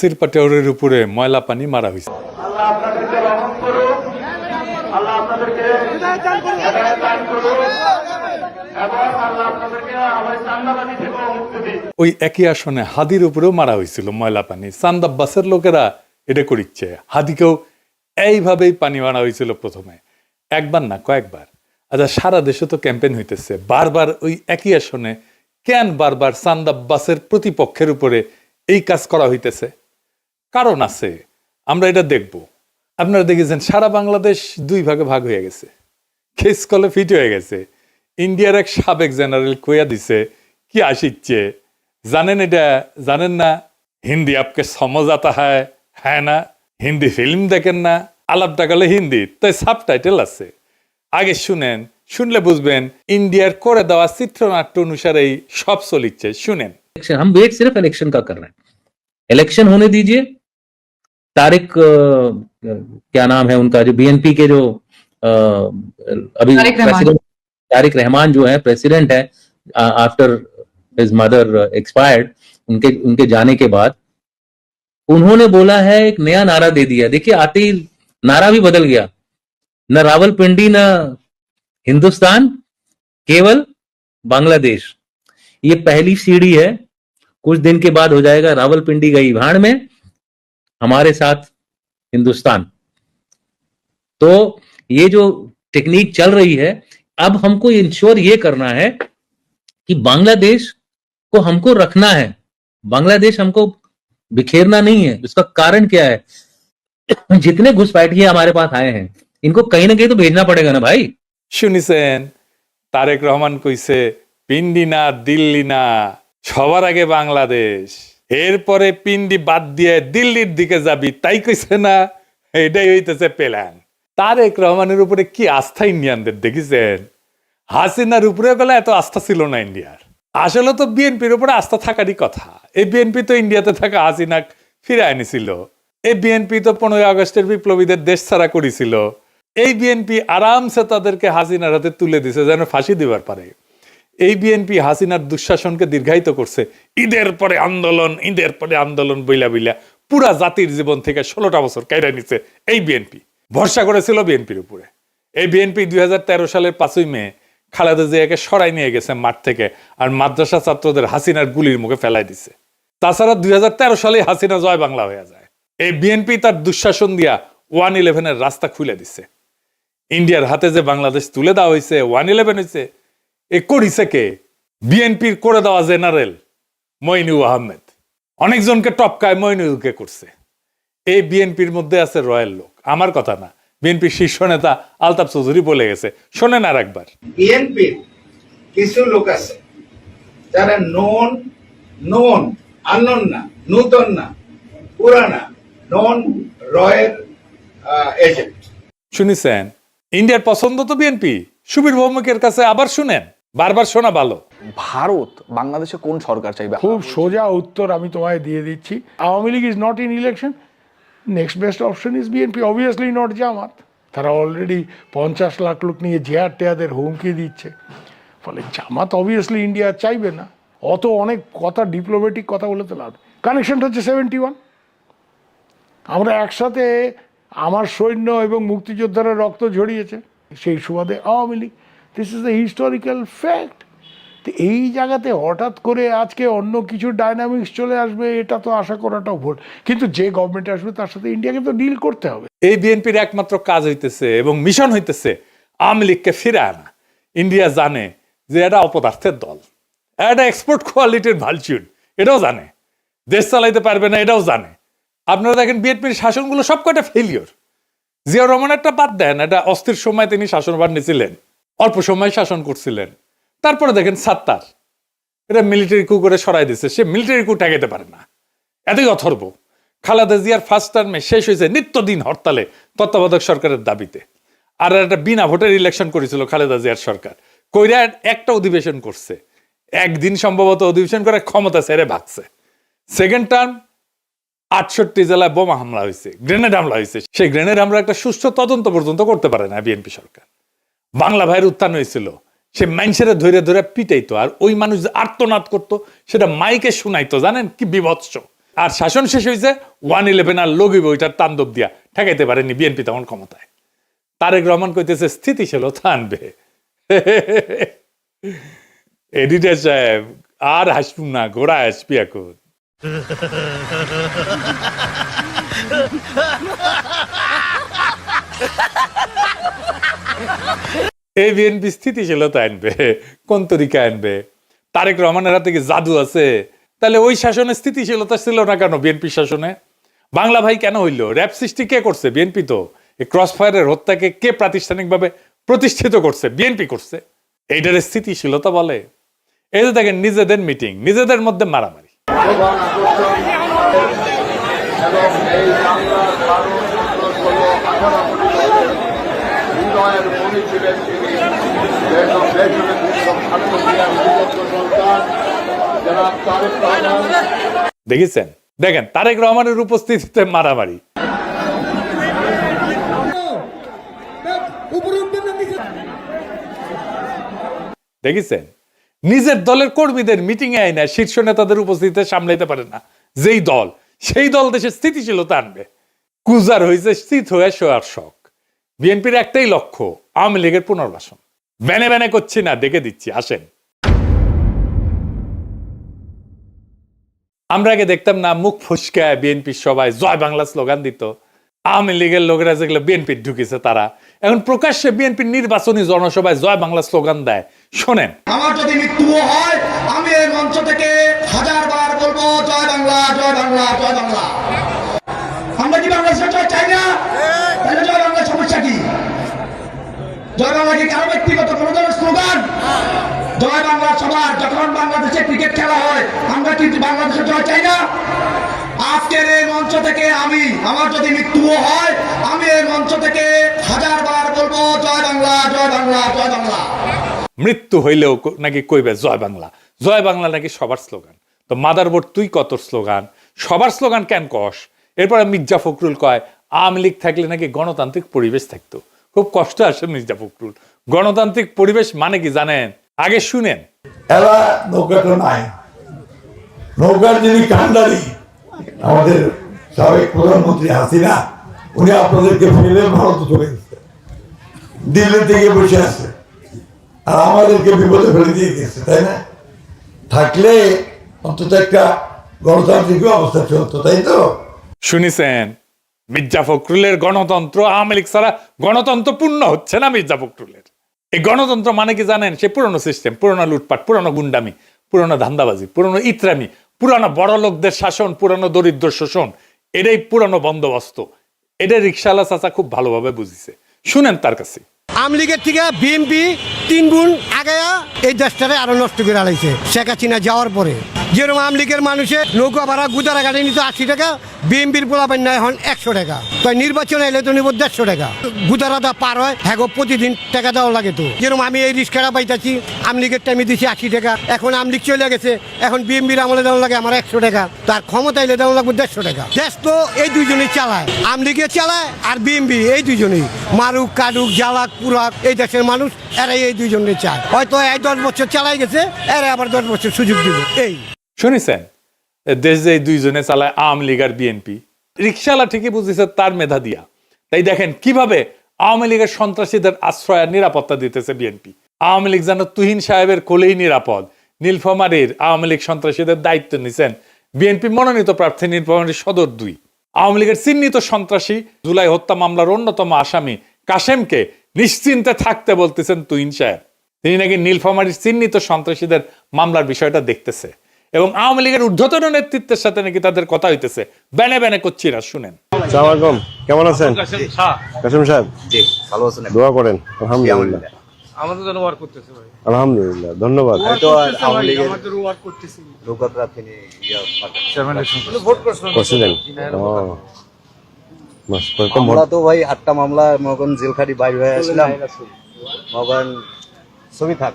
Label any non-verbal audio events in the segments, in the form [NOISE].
সিরপাটেওরের উপরে ময়লা পানি মারা হয়েছে। ওই একই আসনে হাদির উপরেও মারা হয়েছিল ময়লা পানি। সান্দাব্বাসের লোকেরা এটা করিচ্ছে। হাদিকেও এইভাবেই পানি মারা হয়েছিল প্রথমে। একবার না কয়েকবার। আচ্ছা সারা দেশে তো ক্যাম্পেইন হইতেছে। বারবার ওই একই আসনে কেন বারবার সান্দাব্বাসের প্রতিপক্ষের উপরে এই কাজ করা হইতেছে? কারণ আছে আমরা এটা দেখব আপনারা দেখেছেন সারা বাংলাদেশ দুই ভাগে ভাগ হয়ে গেছে খেস কলে ফিট হয়ে গেছে ইন্ডিয়ার এক সাবেক জেনারেল কইয়া দিছে কি আসিচ্ছে জানেন এটা জানেন না হিন্দি আপকে সমজ আতা হয় হ্যাঁ না হিন্দি ফিল্ম দেখেন না আলাপ টাকালে হিন্দি তাই সাবটাইটেল আছে আগে শুনেন শুনলে বুঝবেন ইন্ডিয়ার করে দেওয়া চিত্রনাট্য অনুসারেই সব চলিচ্ছে শুনেন इलेक्शन हम वेट सिर्फ इलेक्शन का कर रहे हैं इलेक्शन होने दीजिए तारिक क्या नाम है उनका जो बीएनपी के जो अभी तारिक रहमान। तारिक रहमान जो है प्रेसिडेंट है आफ्टर हिज मदर एक्सपायर्ड उनके उनके जाने के बाद उन्होंने बोला है एक नया नारा दे दिया। देखिए आते ही नारा भी बदल गया। न रावलपिंडी न हिंदुस्तान केवल बांग्लादेश। ये पहली सीढ़ी है कुछ दिन के बाद हो जाएगा रावलपिंडी गई भाड़ में। हमारे साथ हिंदुस्तान तो ये जो टेक्निक चल रही है अब हमको इंश्योर ये करना है कि बांग्लादेश को हमको रखना है बांग्लादेश हमको बिखेरना नहीं है उसका कारण क्या है [CLEARS THROAT] जितने घुसपैठिए हमारे पास आए हैं इनको कहीं ना कहीं तो भेजना पड़ेगा ना भाई শুনিছেন তারেক রহমান কইছে পিন্ডি না দিল্লি না সবার আগে বাংলাদেশ এরপরে পিন্ডি বাদ দিয়ে দিল্লির দিকে যাবি, তাই কইছে না? এটাই হইতেছে প্ল্যান তারেক রহমানের উপরে কি আস্থা ইন্ডিয়ানদের, দেখেছেন? হাসিনার উপরে গেলে এত আস্থা ছিল না ইন্ডিয়ার। আসলে তো বিএনপির উপরে আস্থা থাকারই কথা। এই বিএনপি তো ইন্ডিয়াতে থাকা হাসিনাক ফিরে আনিছিল। এই বিএনপি তো পনেরোই আগস্টের বিপ্লবীদের দেশ ছাড়া করেছিল। এই বিএনপি আরামসে তাদেরকে হাসিনার হাতে তুলে দিছে, যেন ফাঁসি দিবার পারে। এই বিএনপি হাসিনার দুঃশাসনকে দীর্ঘায়িত করছে। ঈদের পরে আন্দোলন, ঈদের পরে আন্দোলন বইলা বইলা পুরা জাতির জীবন থেকে ষোলোটা বছর কাইরা নিছে এই বিএনপি। ভরসা করেছিল বিএনপির উপরে। এই বিএনপি দুই সালের পাঁচই মে খালেদা জিয়াকে সরাই নিয়ে গেছে মাঠ থেকে আর মাদ্রাসা ছাত্রদের হাসিনার গুলির মুখে ফেলাই দিছে। তাছাড়া দুই হাজার তেরো সালে হাসিনা জয় বাংলা হয়ে যায়। এই বিএনপি তার দুঃশাসন দিয়া ওয়ান ইলেভেনের রাস্তা খুলে দিছে। ইন্ডিয়ার হাতে যে বাংলাদেশ তুলে দেওয়া হয়েছে ওয়ান ইলেভেন হয়েছে এ করিছে কে বিএনপির করে দেওয়া জেনারেল মইনু আহমেদ। অনেকজনকে টপকায় মইনুকে করছে। এই বিএনপির মধ্যে আছে রয়্যাল লোক। আমার কথা না বিএনপির শীর্ষ নেতা আলতাফ চৌধুরী বলে গেছে। শোনেন আর একবার। বিএনপির কিছু লোক আছে যারা নন নন আনন না নূতন না পুরানা নন রয়ের এজেন্ট। শুনিছেন? ইন্ডিয়ার পছন্দ তো বিএনপি। সুবীর ভৌমিকের কাছে আবার শুনেন। বারবার শোনা ভালো। ভারত বাংলাদেশে কোন সরকার চাইবে? খুব সোজা উত্তর আমি তোমায় দিয়ে দিচ্ছি। Awami League is not in election next best option is BNP obviously not Jamaat. তারা অলরেডি পঞ্চাশ লাখ লোক নিয়ে জেয়ার টেয়াদের হুমকি দিচ্ছে। ফলে জামাত অবভিয়াসলি ইন্ডিয়া চাইবে না। অত অনেক কথা ডিপ্লোম্যাটিক কথা বলে তো লাভ কানেকশনটা হচ্ছে সেভেন্টি ওয়ান আমরা একসাথে আমার সৈন্য এবং মুক্তিযোদ্ধারা রক্ত ঝরিয়েছে। সেই সুবাদে Awami League this is the historical fact তো এই জায়গাতে হঠাৎ করে আজকে অন্য কিছু ডাইনামিক্স চলে আসবে, এটা তো আশা করাটাও ভুল। কিন্তু যে গভর্নমেন্ট আসবে, তার সাথে ইন্ডিয়াকে তো ডিল করতে হবে। এই বিএনপির একমাত্র কাজ হইতেছে এবং মিশন হইতেছে আওয়ামী লীগকে ফিরে আনা। ইন্ডিয়া জানে যে এটা অপদার্থের দল। এটা এক্সপোর্ট কোয়ালিটির ভালচুন এটাও জানে। দেশ চালাইতে পারবে না, এটাও জানে। আপনারা দেখেন বিএনপির শাসনগুলো সব কটা ফেলিওর জিয়া রহমান একটা বাদ দেন এটা অস্থির সময় তিনি শাসনভার নিয়েছিলেন। অল্প সময় শাসন করছিলেন। তারপরে দেখেন সাত্তার। এটা মিলিটারি কু করে সরাই দিচ্ছে সে মিলিটারি কু ঠেকাইতে পারে না। এতই অথর্ব। খালেদা জিয়ার ফার্স্ট টার্মে শেষ হয়েছে নিত্যদিন হরতালে তত্ত্বাবধায়ক সরকারের দাবিতে। আর একটা বিনা ভোটের ইলেকশন করেছিল খালেদা জিয়ার সরকার। কইরা একটা অধিবেশন করছে। একদিন সম্ভবত অধিবেশন করে ক্ষমতা ছেড়ে ভাগছে। সেকেন্ড টার্ম আটষট্টি জেলায় বোমা হামলা হয়েছে গ্রেনেড হামলা হয়েছে সেই গ্রেনেড হামলা একটা সুষ্ঠু তদন্ত পর্যন্ত করতে পারে না বিএনপি সরকার। বাংলা ভাইয়ের উত্থান হয়েছিল। সে মানুষের ধরে ধরে পিটাইতো। আর ওই মানুষ আর্তনাদ করতো, সেটা মাইকে শুনাইতো। জানেন কি বিভৎস? আর শাসন শেষ হয়েছে ওয়ান ইলেভেন আর লগিব ওইটার তাণ্ডব দিয়া। ঠেকাইতে পারেনি বিএনপি তখন ক্ষমতায়। তারেক রহমান কইতেছে, স্থিতিশীলতা আনবে। এডিটার সাহেব, আর হাসবুন না ঘোড়া আসবি এখন। [LAUGHS] [LAUGHS] এই বিএনপি স্থিতিশীলতা আনবে, কোন তরিকা আনবে? তারেক রহমানের হাতে কি জাদু আছে? তাহলে ওই শাসনে স্থিতিশীলতা ছিল না কেন বিএনপি শাসনে? বাংলা ভাই কেন হইল? র্যাপ সৃষ্টি কে করছে বিএনপি তো? এই ক্রস ফায়ারের হত্যাকে কে প্রাতিষ্ঠানিকভাবে প্রতিষ্ঠিত করছে? বিএনপি করছে। এইটার স্থিতিশীলতা বলে। এই যে দেখেন, নিজেদের মিটিং নিজেদের মধ্যে মারামারি। দেখেছেন? দেখেন, তারেক রহমানের উপস্থিতিতে মারামারি। দেখেছেন? নিজের দলের কর্মীদের মিটিং এ আইনা শীর্ষ নেতাদের উপস্থিতিতে সামলাইতে পারে না। যেই দল, সেই দল দেশের স্থিতিশীলতা আনবে। কুজার হয়েছে স্থিত হয়ে শোয়ার শখ। বিএনপির একটাই লক্ষ্য, আওয়ামী লীগের পুনর্বাসন। ব্যানে ব্যানে করছি না, দেখে দিচ্ছি, আসেন। আমরা আগে দেখতাম না, মুখ ফুসকায় বিএনপির সবাই জয় বাংলা স্লোগান দিত। আওয়ামী লীগের লোকেরা যেগুলো বিএনপির ঢুকেছে তারা। এখন প্রকাশ্যে বিএনপির নির্বাচনী জনসভায় জয় বাংলা স্লোগান দেয়। শোনেন। আমার যদি মৃত্যুও হয়, আমি এই মঞ্চ থেকে হাজার বার বলব, জয় বাংলা জয় বাংলা জয় বাংলা। আমরা কি বাংলাদেশের চাই না তাহলে জয় বাংলার সমস্যা কি মৃত্যু হইলেও নাকি কইবে জয় বাংলা? জয় বাংলা নাকি সবার স্লোগান? তো মাদারবোর্ড, তুই কত স্লোগান? সবার স্লোগান কেন কস? এরপরে মির্জা ফখরুল কয়, আওয়ামী লীগ থাকলে নাকি গণতান্ত্রিক পরিবেশ থাকতো। খুব কষ্ট আসে মির্জা ফখরুল। গণতান্ত্রিক পরিবেশ মানে কি জানেন? আগে শুনেন। এরা নৌকাটা নাই। নৌকার যিনি কান্ডারি আমাদের সাবেক প্রধানমন্ত্রী হাসিনা উনি আপনাদেরকে ফেলে ভারতে চলে গেছে। দিল্লি থেকে বসে আছে। আর আমাদেরকে বিপদে ফেলে দিয়ে গেছে তাই না? থাকলে অন্তত একটা গণতান্ত্রিক অবস্থা চলতো তাই তো? শুনিছেন। মির্জা ফখরুলের গণতন্ত্র আওয়ামী লীগ ছাড়া গণতন্ত্র পূর্ণ হচ্ছে না মির্জা ফখরুলের। এই গণতন্ত্র মানে কি জানেন? সে পুরনো সিস্টেম পুরনো লুটপাট, পুরনো গুন্ডামি, পুরনো ধান্দাবাজি, পুরনো ইত্রামি, পুরনো বড় লোকদের শাসন, পুরনো দরিদ্র শোষণ, এটাই পুরনো বন্দোবস্ত। এটা রিক্সাওয়ালা চাচা খুব ভালোভাবে বুঝিছে। শুনেন তার কাছে। আমলিগের থেকে বিএমপি তিন গুণ আগায়া এই দেশটারে আরও নষ্ট করে আলাইছে, শেখ হাসিনা যাওয়ার পরে। যেরকম আমলিগের মানুষের নৌকা ভাড়া গুদারা গাড়ি নিত আশি টাকা বিএমপির পোলাপান নেয় এখন একশো টাকা। তাই নির্বাচনে এলে তো নিব দেড়শো টাকা। গুদারাটা পার হয় হ্যাঁ প্রতিদিন টাকা দেওয়া লাগে তো। যেরকম আমি এই রিক্সাটা পাইতাছি আমলিগের টাইমে দিছি আশি টাকা, এখন আমলিগ চলে গেছে, এখন বিএমপির আমলে দেওয়া লাগে আমার একশো টাকা তার ক্ষমতা এলে দেওয়া লাগবে দেড়শো টাকা। দেশ তো এই দুইজনেই চালায় আমলিগে চালায় আর বিএমপি এই দুইজনেই। মারুক কাটুক জ্বালাক পুরাক, এই দেশের মানুষ, এরাই এই দুইজনে চায়। হয়তো এই দশ বছর চালাই গেছে এরা আবার দশ বছর সুযোগ দিব। এই। শুনেছেন? দেশ যে দুইজনে চালায় আওয়ামী লীগ আর বিএনপি রিক্সাওয়ালা ঠিকই বুঝেছে তার মেধা দিয়া। তাই দেখেন কীভাবে আওয়ামী লীগের সন্ত্রাসীদের আশ্রয় আর নিরাপত্তা দিতেছে বিএনপি আওয়ামী লীগ যেন তুহিন সাহেবের কোলেই নিরাপদ। নীলফামারীর আওয়ামী লীগ সন্ত্রাসীদের দায়িত্ব নিছেন। বিএনপি মনোনীত প্রার্থী নীলফামারীর সদর দুই। আওয়ামী লীগের চিহ্নিত সন্ত্রাসী জুলাই হত্যা মামলার অন্যতম আসামি কাশেমকে নিশ্চিন্তে থাকতে বলতেছেন তুহিন সাহেব। তিনি নাকি নীলফামারীর চিহ্নিত সন্ত্রাসীদের মামলার বিষয়টা দেখতেছে। এবং আওয়ামী লীগের ঊর্ধ্বতন নেতৃত্বের সাথে নাকি তাদের কথা হইতেছে। ব্যানে ব্যানে করছি না শুনেন সালামালাইকুম কেমন আছেন? কাসিম সাহেব? জি ভালো আছেন দোয়া করেন আলহামদুলিল্লাহ। আমাদের জন্য ওয়ার্ক করতেছে ভাই। আলহামদুলিল্লাহ ধন্যবাদ। তো আওয়ামী লীগের লোকরা তিনি ইয়া ভোট করছেন? করছিলেন? ভোট- তো ভাই আটটা মামলা মগন জেলখাটি বাইর হয়ে আসলাম। মগন ছবি থাক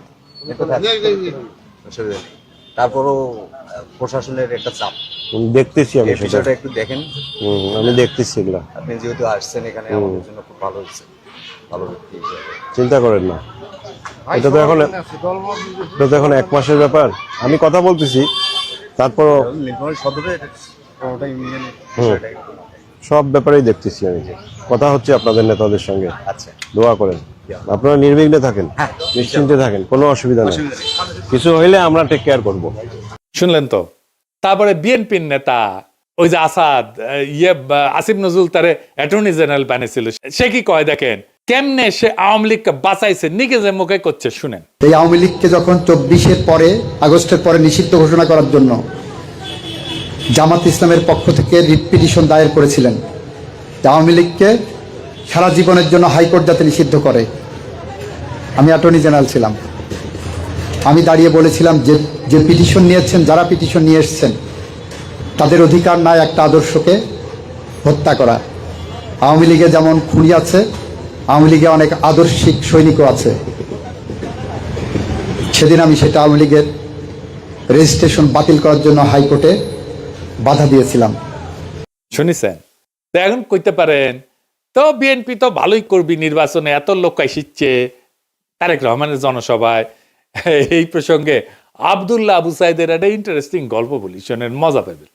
একটু থাক। অসুবিধা নেই তারপরও প্রশাসনের একটা চাপ। দেখতেছি আমি সেটা। বিষয়টা একটু দেখেন। আমি দেখতেছি এগুলা। আপনি যেহেতু আসছেন এখানে আমাদের জন্য খুব ভালো হচ্ছে ভালো ব্যক্তি চিন্তা করেন না। এটা তো এখন এটা তো এখন এক মাসের ব্যাপার। আমি কথা বলতেছি হুম। সব ব্যাপারেই দেখতেছি আমি। কথা হচ্ছে আপনাদের নেতাদের সঙ্গে। আচ্ছা। দোয়া করেন। আপনারা নির্বিঘ্নে থাকেন নিশ্চিন্তে থাকেন কোনো অসুবিধা নেই। কিছু হইলে আমরা টেক কেয়ার করব। শুনলেন তো? তারপরে বিএনপির নেতা ওই যে আসাদ ইয়ে আসিফ নজরুল তারে অ্যাটর্নি জেনারেল বানিয়েছিল। সে কি কয় দেখেন? কেমনে সে আওয়ামী লীগকে বাঁচাইছে নিজে মুখে করছে শুনেন। এই আওয়ামী লীগকে যখন চব্বিশের পরে আগস্টের পরে নিষিদ্ধ ঘোষণা করার জন্য জামাত ইসলামের পক্ষ থেকে রিট পিটিশন দায়ের করেছিলেন আওয়ামী লীগকে সারা জীবনের জন্য হাইকোর্ট যাতে নিষিদ্ধ করে। আমি অ্যাটর্নি জেনারেল ছিলাম। আমি দাঁড়িয়ে বলেছিলাম যে যে পিটিশন নিয়েছেন, যারা পিটিশন নিয়ে এসছেন, তাদের অধিকার নাই একটা আদর্শকে হত্যা করা। আওয়ামী লীগে যেমন খুনি আছে, আওয়ামী লীগে অনেক আদর্শিক সৈনিকও আছে। সেদিন আমি সেটা আওয়ামী লীগের রেজিস্ট্রেশন বাতিল করার জন্য হাইকোর্টে বাধা দিয়েছিলাম। শুনিছেন? তো এখন কইতে পারেন তো বিএনপি তো ভালোই করবি নির্বাচনে, এত লোক আসিচ্ছে তারেক রহমানের জনসভায়, এই প্রসঙ্গে আবদুল্লাহ আবু সাইদের একটা ইন্টারেস্টিং গল্প বলি, শোনেন, মজা পাবেন।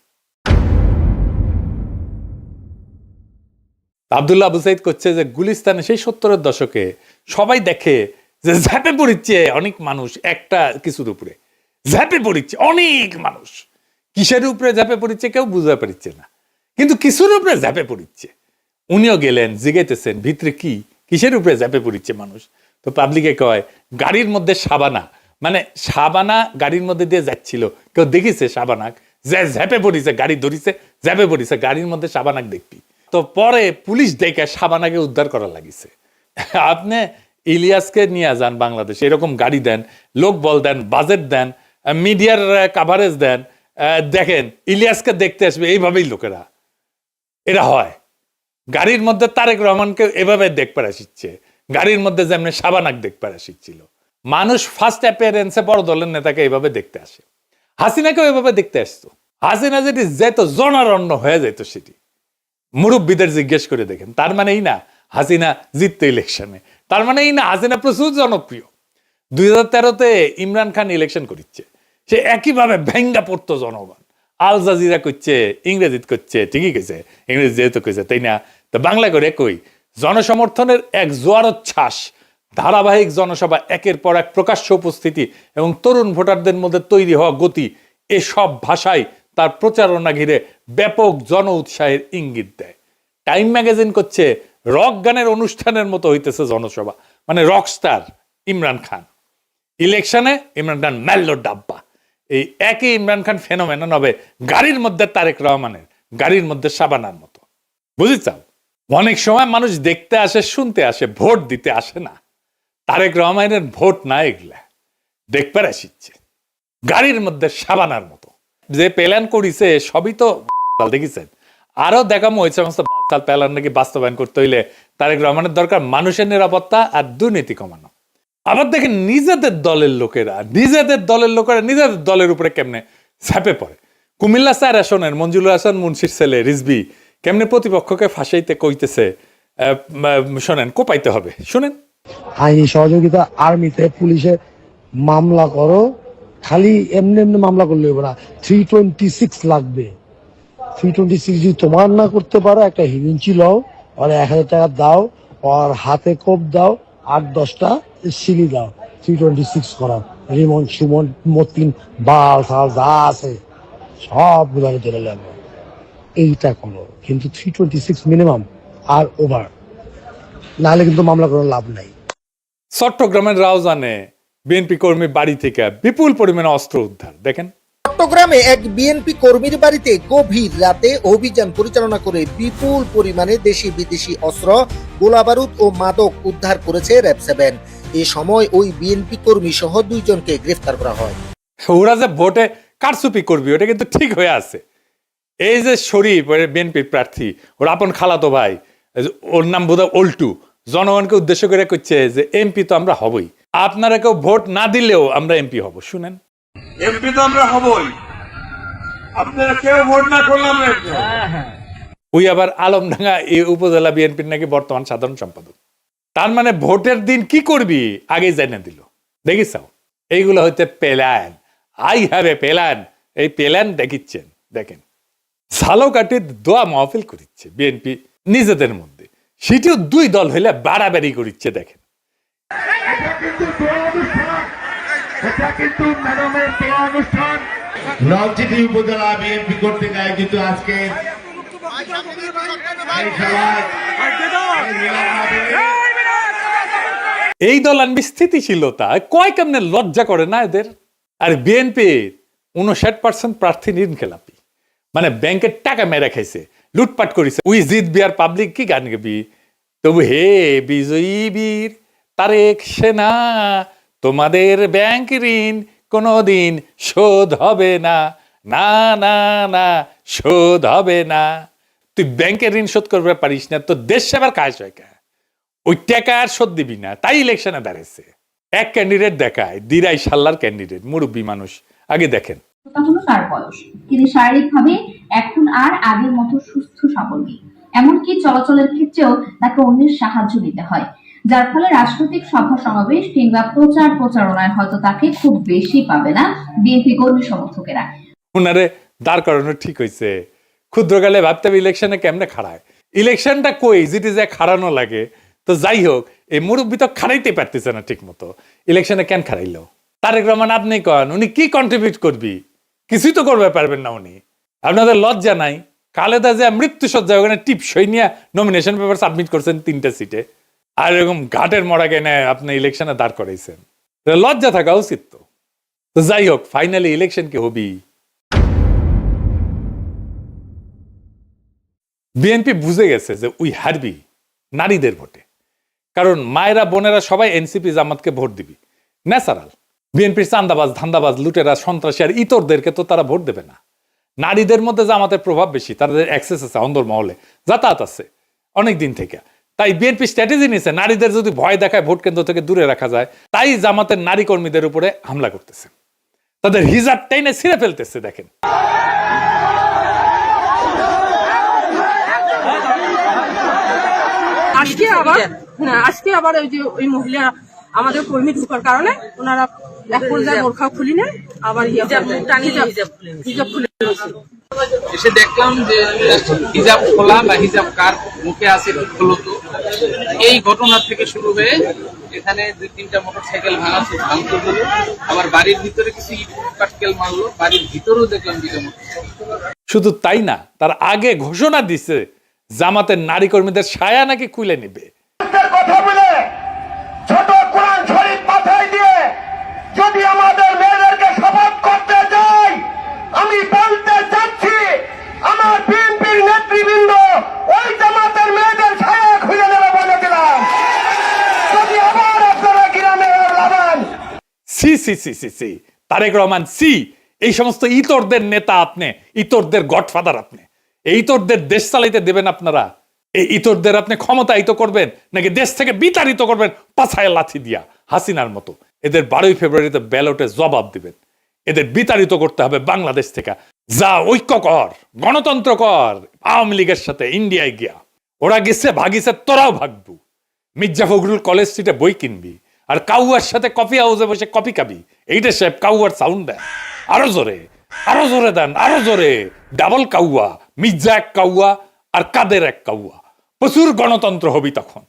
আবদুল্লাহ আবু সাইদ করছে যে গুলিস্তানে সেই সত্তরের দশকে সবাই দেখে যে ঝাঁপে পড়িচ্ছে অনেক মানুষ একটা কিছুর উপরে। ঝাঁপে পড়িচ্ছে অনেক মানুষ। কিসের উপরে ঝাঁপে পড়িচ্ছে কেউ বুঝতে পারছে না। কিন্তু কিছুর উপরে ঝাঁপে পড়িচ্ছে উনিও গেলেন, জিগাইতেছেন, ভিতরে কি? কিসের উপরে ঝাঁপে পড়িচ্ছে মানুষ? তো পাবলিকে কয়, গাড়ির মধ্যে সাবানা। মানে সাবানা গাড়ির মধ্যে দিয়ে যাচ্ছিল। কেউ দেখিছে সাবানাক? যে ঝাঁপে পড়িছে, গাড়ি ধরিছে, ঝাঁপে পড়িছে, গাড়ির মধ্যে সাবানাক দেখবি। তো পরে পুলিশ দেখে সাবানাকে উদ্ধার করা লাগিছে। আপনি ইলিয়াসকে নিয়ে যান বাংলাদেশ, এরকম গাড়ি দেন, লোক বল দেন, বাজেট দেন, মিডিয়ার কাভারেজ দেন দেখেন, ইলিয়াসকে দেখতে আসবে, এইভাবেই লোকেরা। এটা হয়। গাড়ির মধ্যে তারেক রহমানকে এভাবে দেখতে আসিচ্ছে গাড়ির মধ্যে যেমনি সাবানাক দেখতে আসিচ্ছিল মানুষ ফার্স্ট অ্যাপিয়ারেন্সে বড় দলের নেতাকে এইভাবে দেখতে আসে। হাসিনাকেও এভাবে দেখতে আসতো। হাসিনা যেটি যেত, জনারণ্য হয়ে যেত সেটি। মুরব্বীদের জিজ্ঞেস করে দেখেন, তার মানে এই না হাসিনা জিততো ইলেকশনে তার মানে এই না হাসিনা প্রচুর জনপ্রিয়। দুই হাজার তেরোতে ইমরান খান ইলেকশন করিচ্ছে। সে একইভাবে ভেঙ্গা পড়তো জনগণ। আল জাজিরা করছে, ইংরেজিত করছে, ঠিকই কইছে, ইংরেজি যেহেতু কইছে, তাই না? তো বাংলা করে কই, জনসমর্থনের এক জোয়ারোচ্ছ্বাস ধারাবাহিক জনসভা একের পর এক প্রকাশ্য উপস্থিতি এবং তরুণ ভোটারদের মধ্যে তৈরি হওয়া গতি, এসব ভাষায় তার প্রচারণা ঘিরে ব্যাপক জন উৎসাহের ইঙ্গিত দেয়। টাইম ম্যাগাজিন করছে, রক গানের অনুষ্ঠানের মতো হইতেছে জনসভা মানে রক স্টার ইমরান খান। ইলেকশনে ইমরান খান ম্যাল্লো ডাব্বা। এই একই ইমরান খান ফেনোমেনন হবে গাড়ির মধ্যে তারেক রহমানের, গাড়ির মধ্যে সাবানার মতো। বুঝেছাও অনেক সময় মানুষ দেখতে আসে, শুনতে আসে, ভোট দিতে আসে না। তারেক রহমানের ভোট না এগুলা দেখবার আসিচ্ছে গাড়ির মধ্যে সাবানার মতো। যে প্ল্যান করিছে, সবই তো দেখিছেন? আরও দেখামো ওই সমস্ত প্ল্যান নাকি বাস্তবায়ন করতে হইলে তারেক রহমানের দরকার মানুষের নিরাপত্তা আর দুর্নীতি কমানো। আবার দেখেন নিজেদের দলের লোকেরা, নিজেদের দলের লোকেরা নিজেদের দলের উপরে কেমনে ঝাঁপে পড়ে? কুমিল্লা স্যার শোনেন মঞ্জুরুল হাসান, মুন্সির ছেলে রিজবি কেমনে প্রতিপক্ষকে ফাঁসাইতে কইতেছে শোনেন, কোপাইতে হবে, শুনেন। আইনি সহযোগিতা, আর্মিতে পুলিশে মামলা করো, খালি এমনি এমনি মামলা করলে হবে না। থ্রি টোয়েন্টি সিক্স লাগবে। থ্রি টোয়েন্টি সিক্স যদি তোমার না করতে পারো, একটা হিরিঞ্চি লও আর এক হাজার টাকা দাও আর হাতে কোপ দাও, আট, দশটা সিলি দাও থ্রি টোয়েন্টি সিক্স করার রিমন সুমন মতিন বাল সাল যা আছে সব গুলাকে চলে লাগবে এইটা করো কিন্তু থ্রি টোয়েন্টি সিক্স মিনিমাম আর ওভার নাহলে কিন্তু মামলা করার লাভ নাই। চট্টগ্রামের রাউজানে বিএনপি কর্মী বাড়ি থেকে বিপুল পরিমাণে অস্ত্র উদ্ধার দেখেন। চট্টগ্রামে এক বিএনপি কর্মীর বাড়িতে গভীর রাতে অভিযান পরিচালনা করে বিপুল পরিমাণে দেশি বিদেশি অস্ত্র গোলাবারুদ ও মাদক উদ্ধার করেছে র্যাব সেভেন। এ সময় ওই বিএনপি কর্মী সহ দুইজনকে গ্রেফতার করা হয়। ওরা যে ভোটে কারচুপি করবি ওটা কিন্তু ঠিক হয়ে আছে। এই যে শরীফ বিএনপির প্রার্থী ওর আপন খালাতো ভাই ওর নাম বোধ অল্টু জনগণকে উদ্দেশ্য করে করছে যে এমপি তো আমরা হবই। আপনারা কেউ ভোট না দিলেও আমরা এমপি হব শুনেন। এমপি তো আমরা হবই। আপনারা কেউ ভোট না করলাম ওই আবার আলমডাঙ্গা এই উপজেলা বিএনপির নাকি বর্তমান সাধারণ সম্পাদক। তার মানে ভোটের দিন কি করবি? আগে জানিয়ে দিল। দেখিসাও এইগুলো হইতে plan. I have a plan. এই প্ল্যান দেখিচ্ছেন দেখেন। ঝালকাঠির দোয়া মাহফিল করিচ্ছে বিএনপি নিজেদের মধ্যে। সেটিও দুই দল হইলে বাড়াবাড়ি করিচ্ছে দেখেন। উপজেলা বিএনপি কর্তৃক আয়োজিত আজকে এই দল আনবি স্থিতিশীলতা কয় কেমনে লজ্জা করে না এদের? আর বিএনপি উনষাট পার্সেন্ট প্রার্থী ঋণ খেলাপি মানে ব্যাংকের টাকা মেরে খাইছে, লুটপাট করেছে। উই জিত বিয়ার পাবলিক কি গান গাবি? তবু হে বিজয়ী বীর, তারেক সেনা, তোমাদের ব্যাংক ঋণ কোনোদিন শোধ হবে না। না না না, শোধ হবে না। তুই ব্যাংকের ঋণ শোধ করবে পারিস না তো দেশ সেবার কাজ হয় কা? ওই টাকা আর শোধ দিবি না তাই ইলেকশনে দাঁড়িয়েছে এক ক্যান্ডিডেট দেখায় দিরাই সাল্লার ক্যান্ডিডেট মুরব্বী মানুষ। আগে দেখেন। তা হলো তার বয়স। তিনি শারীরিকভাবে এখন আর আগের মতো সুস্থ সবল নেই এমনকি চলাচলের ক্ষেত্রেও তাকে অন্যের সাহায্য নিতে হয়। যার ফলে রাজনৈতিক সভা সমাবেশ কিংবা প্রচার প্রচারণায় হয়তো তাকে খুব বেশি পাবে না বিএনপি কর্মী সমর্থকেরা। উনারে দাঁড় করানো ঠিক হয়েছে ক্ষুদ্রকালে ভাবতে হবে ইলেকশনে কেমনে খাড়ায়। ইলেকশনটা কই? যেটি যে খাড়ানো লাগে। তো যাই হোক এই মুরব্বী তো খাড়াইতে পারতেছে না ঠিক মতো ইলেকশনে কেন খাড়াইলো? তারেক রহমান আপনি কন, উনি কি কন্ট্রিবিউট করবি? কিছুই তো করবে পারবেন না উনি। আপনাদের লজ্জা নাই? কালেদা যে মৃত্যু সজ্জা ওখানে টিপসই নিয়ে নমিনেশন পেপার সাবমিট করছেন তিনটা সিটে আর এরকম ঘাটের মরা কেনে আপনি ইলেকশনে দাঁড় করাইছেন। লজ্জা থাকা উচিত তো। তো যাই হোক ফাইনালি ইলেকশন কি হবি? বিএনপি বুঝে গেছে যে উই হারবি নারীদের ভোটে। কারণ মায়েরা, বোনেরা সবাই এনসিপি জামাতকে ভোট দিবি। ন্যাচারাল। বিএনপির চান্দাবাজ, ধান্দাবাজ, লুটেরা, সন্ত্রাসী আর ইতরদেরকে তো তারা ভোট দেবে না। নারীদের মধ্যে জামাতের প্রভাব বেশি, তাদের অ্যাক্সেস আছে অন্দর মহলে। যাতায়াত আছে অনেক দিন থেকে। তাই বিএনপি স্ট্র্যাটেজি নিয়েছে, নারীদের যদি ভয় দেখায় ভোট কেন্দ্র থেকে দূরে রাখা যায়, তাই জামাতের নারী কর্মীদের উপরে হামলা করতেছে। তাদের হিজাব টাইনে ছিঁড়ে ফেলতেছে, দেখেন। আজকে আবার হ্যাঁ, আজকে আবার ওই যে ওই মহিলা আমাদের কর্মী ঢুকার কারণে ওনারা এক পর্যায়ে বোরখা খুলি নেন আবার হিজাব হিজাব খুলে এসে দেখলাম যে হিজাব খোলা বা হিজাব কার মুখে আছে এই ঘটনা থেকে শুরু হয়ে এখানে দুই তিনটা মোটর সাইকেল ভাঙাচ্ছে ভাঙতে হলো আবার বাড়ির ভিতরে কিছু ইট মারলো বাড়ির ভিতরেও দেখলাম দুইটা মোটর শুধু তাই না তার আগে ঘোষণা দিছে জামাতের নারী কর্মীদের সায়া নাকি খুলে নিবে? কথা বলে ছোট কোরআন শরীফ মাথায় দিয়ে যদি আমাদের মেয়েদেরকে শপথ করতে যাই আমি বলতে চাচ্ছি আমার বিএনপির নেতৃবৃন্দ ওই জামাতের মেয়েদের ছায়া খুলে নেবে বলে দিলাম। যদি আবার আপনারা গ্রামে লাগান। C C C C C Tarek Rahman C এই সমস্ত ইতরদের নেতা আপনি ইতরদের গডফাদার আপনি। এই ইতরদের দেশ চালাইতে দেবেন আপনারা। এই ইতরদের আপনি ক্ষমতায়িত করবেন, নাকি দেশ থেকে বিতাড়িত করবেন পাছায় লাথি দিয়া, হাসিনার মতো। এদের বারোই ফেব্রুয়ারিতে ব্যালটে জবাব দিবেন। এদের বিতাড়িত করতে হবে বাংলাদেশ থেকে। যা ঐক্য কর, গণতন্ত্র কর, আওয়ামী লীগের সাথে ইন্ডিয়ায় গিয়া। ওরা গেছে, ভাগিছে, তোরাও ভাগবু। মির্জা ফখরুল কলেজ স্ট্রিটে বই কিনবি, আর কাউয়ার সাথে কফি হাউসে বসে কফি খাবি। এইটা সাহেব কাউয়ার সাউন্ড দেন আরও জোরে আরও জোরে দেন, আরও জোরে। ডাবল কাউয়া মির্জা এক কাউয়া আর কাদের এক কাউয়া। প্রচুর গণতন্ত্র হবি তখন।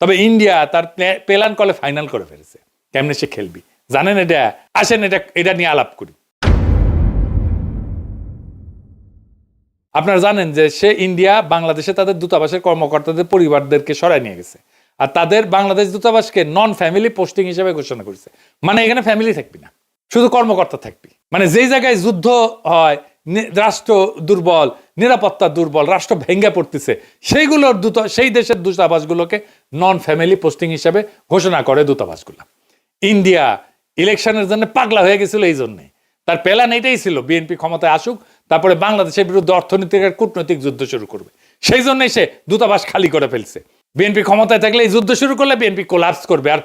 তবে ইন্ডিয়া তার প্লেন কলে ফাইনাল করে ফেলেছে। কেমনে সে খেলবি? জানেন এটা? আসেন এটা এটা নিয়ে আলাপ করি। আপনারা জানেন যে সে ইন্ডিয়া বাংলাদেশে তাদের দূতাবাসের কর্মকর্তাদের পরিবারদেরকে সরাই নিয়ে গেছে। আর তাদের বাংলাদেশ দূতাবাসকে নন ফ্যামিলি পোস্টিং হিসেবে ঘোষণা করেছে। মানে এখানে ফ্যামিলি থাকবি না। শুধু কর্মকর্তা থাকবি। মানে যেই জায়গায় যুদ্ধ হয় রাষ্ট্র দুর্বল, নিরাপত্তা দুর্বল, রাষ্ট্র ভেঙ্গে পড়তেছে। সেইগুলোর দূত, সেই দেশের দূতাবাসগুলোকে নন ফ্যামিলি পোস্টিং হিসেবে ঘোষণা করে দূতাবাসগুলো। ইন্ডিয়া ইলেকশনের জন্য পাগলা হয়ে গেছিল এই জন্যে। তার প্ল্যান এটাই ছিল, বিএনপি ক্ষমতায় আসুক, তারপরে বাংলাদেশের বিরুদ্ধে অর্থনৈতিক আর কূটনৈতিক যুদ্ধ শুরু করবে। সেই জন্যই সে দূতাবাস খালি করে ফেলছে। বিএনপি ক্ষমতায় থাকলে এই যুদ্ধ শুরু করলে বিএনপি কোলাপস করবে। আর